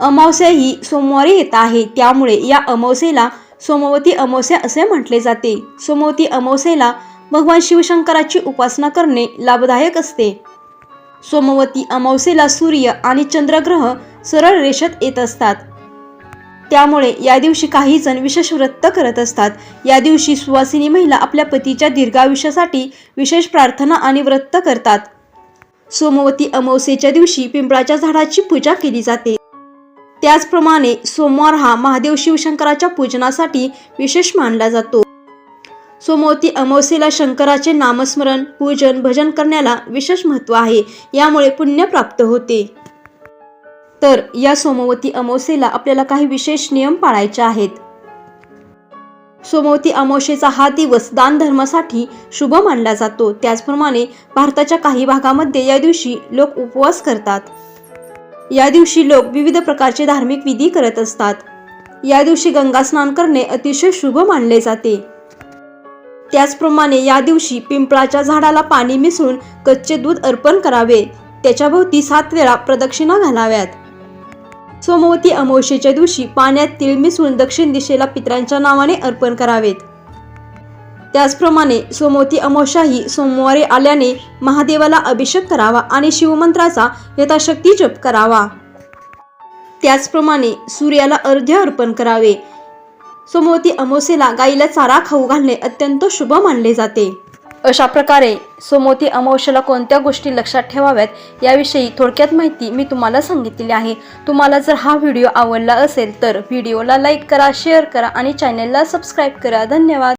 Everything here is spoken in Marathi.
अमावस्या ही सोमवारी येत आहे. त्यामुळे या अमावस्येला सोमवती अमावस्या असे म्हटले जाते. सोमवती अमावस्येला भगवान शिवशंकराची उपासना करणे लाभदायक असते. सोमवती अमावस्येला सूर्य आणि चंद्रग्रह सरळ रेषेत येत असतात. त्यामुळे या दिवशी काही जण विशेष व्रत करत असतात. या दिवशी सुवासिनी महिला आपल्या पतीच्या दीर्घायुष्यासाठी विशेष प्रार्थना आणि व्रत करतात. सोमवती अमावस्येच्या दिवशी पिंपळाच्या झाडाची पूजा केली जाते. त्याचप्रमाणे सोमवार हा महादेव शिवशंकराच्या पूजनासाठी विशेष मानला जातो. सोमवती अमावस्येला शंकराचे नामस्मरण पूजन भजन करण्याला विशेष महत्त्व आहे. यामुळे पुण्य प्राप्त होते. तर या सोमवती अमावस्येला आपल्याला काही विशेष नियम पाळायचे आहेत. सोमवती अमावस्येचा हा दिवस दान धर्मासाठी शुभ मानला जातो. त्याचप्रमाणे भारताच्या काही भागामध्ये या दिवशी लोक उपवास करतात. या दिवशी लोक विविध प्रकारचे धार्मिक विधी करत असतात. या दिवशी गंगा स्नान करणे अतिशय शुभ मानले जाते. त्याचप्रमाणे या दिवशी पिंपळाच्या झाडाला पाणी मिसळून कच्चे दूध अर्पण करावे. त्याच्या भोवती सात वेळा प्रदक्षिणा घालाव्यात. सोमवती अमावस्येच्या दिवशी पाण्यात तीळ मिसळून दक्षिण दिशेला पित्रांच्या नावाने अर्पण करावेत. त्याचप्रमाणे सोमवती अमावस्या ही सोमवारी आल्याने महादेवाला अभिषेक करावा आणि शिवमंत्राचा यथाशक्ती जप करावा. त्याचप्रमाणे सूर्याला अर्ध्य अर्पण करावे. सोमवती अमावस्येला गाईला चारा खाऊ घालणे अत्यंत शुभ मानले जाते. अशा प्रकारे सोमवती अमावस्येला कोणत्या गोष्टी लक्षात ठेवाव्यात याविषयी थोडक्यात माहिती मी तुम्हाला सांगितलेली आहे. तुम्हाला जर हा व्हिडिओ आवडला असेल तर व्हिडिओला लाईक करा शेअर करा आणि चॅनलला सबस्क्राईब करा. धन्यवाद.